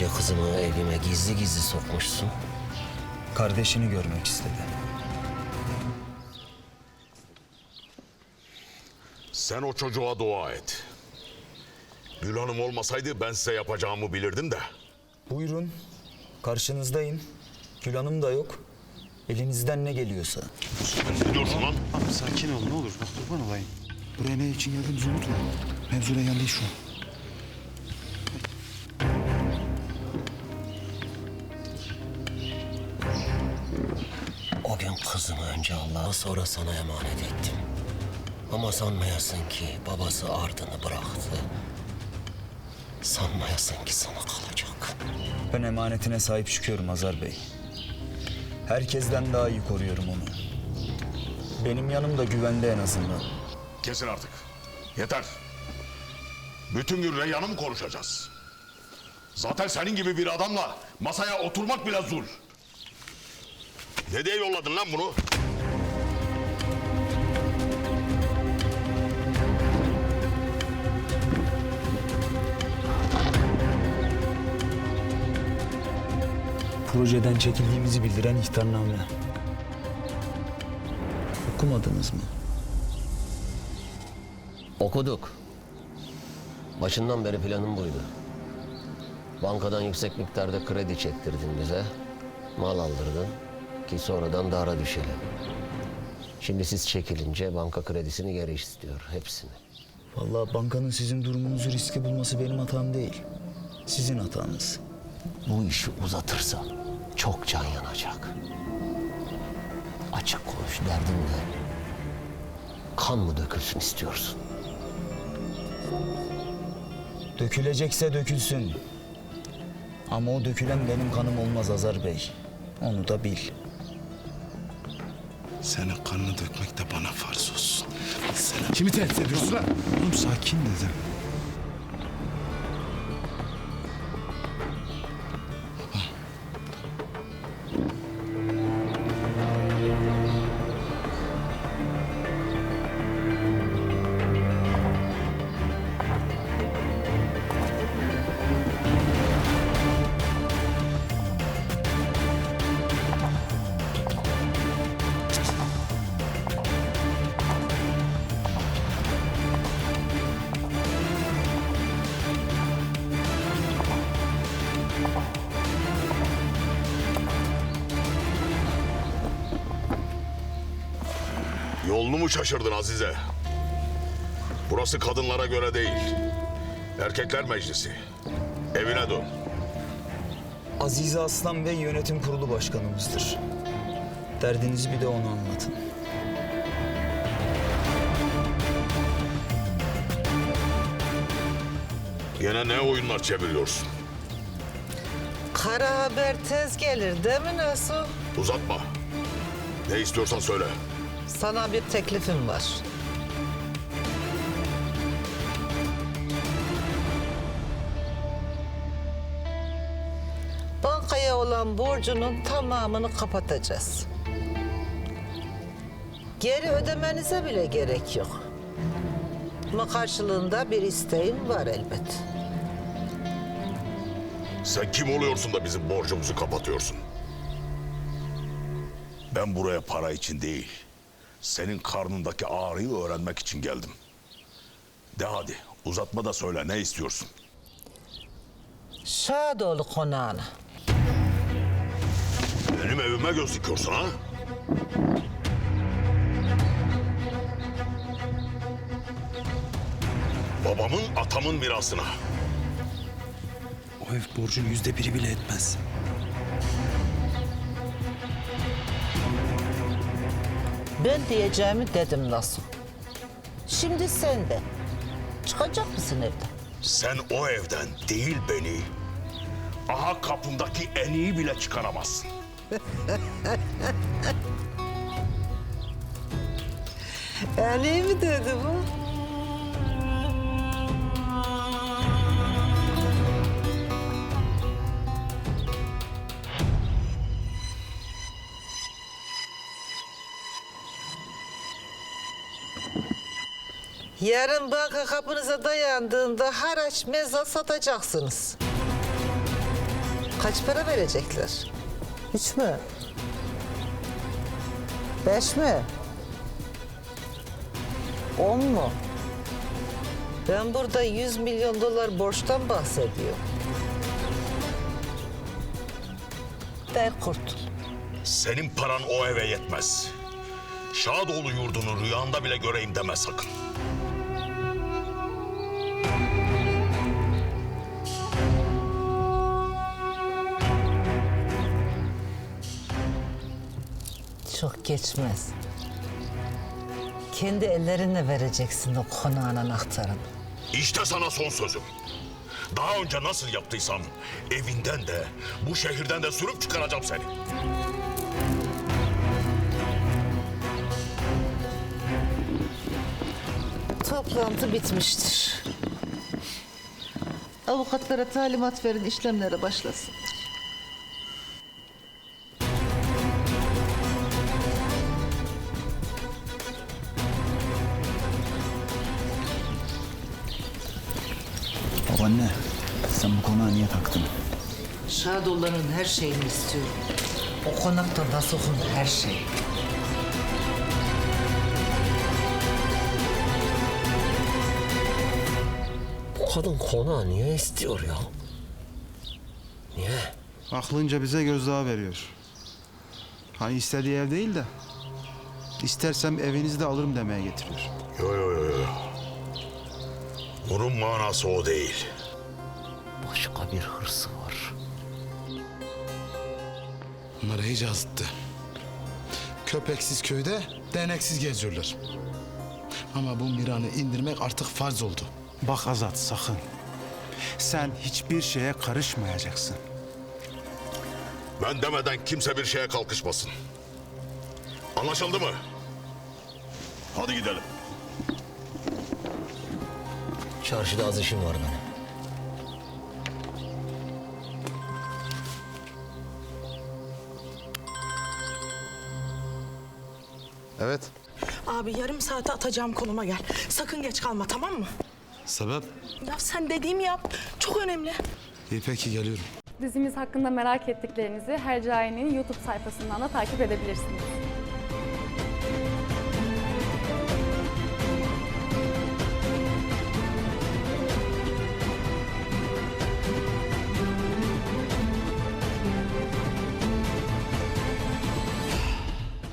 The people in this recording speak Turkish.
gece kızımı evime gizli gizli sokmuşsun. Kardeşini görmek istedi. Sen o çocuğa dua et. Gül Hanım olmasaydı ben size yapacağımı bilirdim de. Buyurun. Karşınızdayım. Gül Hanım da yok. Elinizden ne geliyorsa. Ne diyorsun lan? Abi sakin ol ne olur bak kurban olayım. Buraya ne için geldiğimizi unutma. Mevzu Reyhan değil şu an. Önce Allah'a sonra sana emanet ettim. Ama sanmayasın ki babası ardını bıraktı. Sanmayasın ki sana kalacak. Ben emanetine sahip çıkıyorum Azar Bey. Herkesten daha iyi koruyorum onu. Benim yanımda güvende en azından. Kesin artık. Yeter. Bütün gün Reyhan'ı mı konuşacağız? Zaten senin gibi bir adamla masaya oturmak bile zul. Ne diye yolladın lan bunu? Projeden çekildiğimizi bildiren ihtarname. Okumadınız mı? Okuduk. Başından beri planım buydu. Bankadan yüksek miktarda kredi çektirdin bize. Mal aldırdın ki sonradan dara düşelim. Şimdi siz çekilince banka kredisini geri istiyor hepsini. Vallahi bankanın sizin durumunuzu riske bulması benim hatam değil. Sizin hatanız. Bu işi uzatırsan çok can yanacak. Açık konuş derdin ne? Kan mı dökülsün istiyorsun? Dökülecekse dökülsün. Ama o dökülen benim kanım olmaz Azar Bey. Onu da bil. Senin kanını dökmek de bana farz olsun. Sen Kimi tehdit ediyorsun lan? Oğlum sakin dedim. Yolunu mu şaşırdın Azize? Burası kadınlara göre değil. Erkekler meclisi. Evine dön. Azize Aslan Bey yönetim kurulu başkanımızdır. Derdinizi bir de ona anlatın. Gene ne oyunlar çeviriyorsun? Kara haber tez gelir değil mi Nasuh? Uzatma. Ne istiyorsan söyle. Sana bir teklifim var. Bankaya olan borcunun tamamını kapatacağız. Geri ödemenize bile gerek yok. Ama karşılığında bir isteğim var elbet. Sen kim oluyorsun da bizim borcumuzu kapatıyorsun? Ben buraya para için değil, senin karnındaki ağrıyı öğrenmek için geldim. De hadi, uzatma da söyle ne istiyorsun? Şadoğlu konağına. Benim evime göz dikiyorsun ha? Babamın, atamın mirasına. O ev borcun yüzde biri bile etmez. Ben diyeceğimi dedim nasıl? Şimdi sen de. Çıkacak mısın evden? Sen o evden değil beni, aha kapımdaki eniği bile çıkaramazsın. Yani mi dedi bu? Yarın banka kapınıza dayandığında haraç mezat satacaksınız. Kaç para verecekler? Üç mü? Beş mi? On mu? Ben burada 100 milyon dolar borçtan bahsediyorum. Der kurtul. Senin paran o eve yetmez. Şadoğlu yurdunu rüyanda bile göreyim deme sakın. Geçmez. Kendi ellerinle vereceksin o konağın anahtarını. İşte sana son sözüm. Daha önce nasıl yaptıysam evinden de bu şehirden de sürüp çıkaracağım seni. Toplantı bitmiştir. Avukatlara talimat verin işlemlere başlasın. Babaanne sen bu konağa niye taktın? Şadoğulların her şeyini istiyorum. O konakta Nasuh'un her şeyi. Bu kadın konağı niye istiyor ya? Niye? Aklınca bize gözdağı veriyor. Hani istediği ev değil de istersem evinizi de alırım demeye getiriyor. Yo yo yo yo. Bunun manası o değil. Başka bir hırsı var. Bunları iyice azıttı. Köpeksiz köyde deneksiz geziyorlar. Ama bu Miran'ı indirmek artık farz oldu. Bak Azat sakın. Sen hiçbir şeye karışmayacaksın. Ben demeden kimse bir şeye kalkışmasın. Anlaşıldı mı? Hadi gidelim. Çarşıda az işim var benim. Evet. Abi yarım saate atacağım konuma gel. Sakın geç kalma tamam mı? Sebep? Ya sen dediğimi yap. Çok önemli. İyi peki geliyorum. Dizimiz hakkında merak ettiklerinizi Hercai'nin YouTube sayfasından da takip edebilirsiniz.